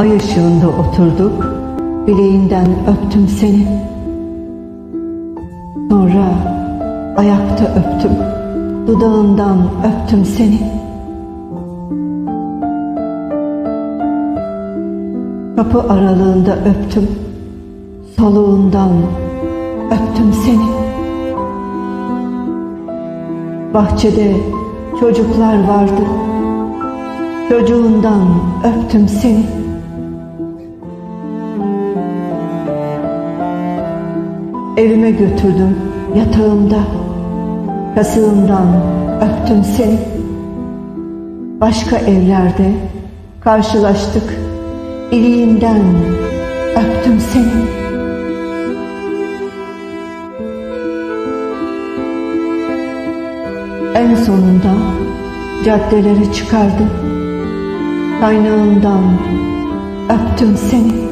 Ay ışığında oturduk, bileğinden öptüm seni. Sonra ayakta öptüm, dudağından öptüm seni. Kapı aralığında öptüm, soluğundan öptüm seni. Bahçede çocuklar vardı, çocuğundan öptüm seni. Evime götürdüm yatağımda, kasığımdan öptüm seni. Başka evlerde karşılaştık, iliğinden öptüm seni. En sonunda caddelere çıkardım, kaynağından öptüm seni.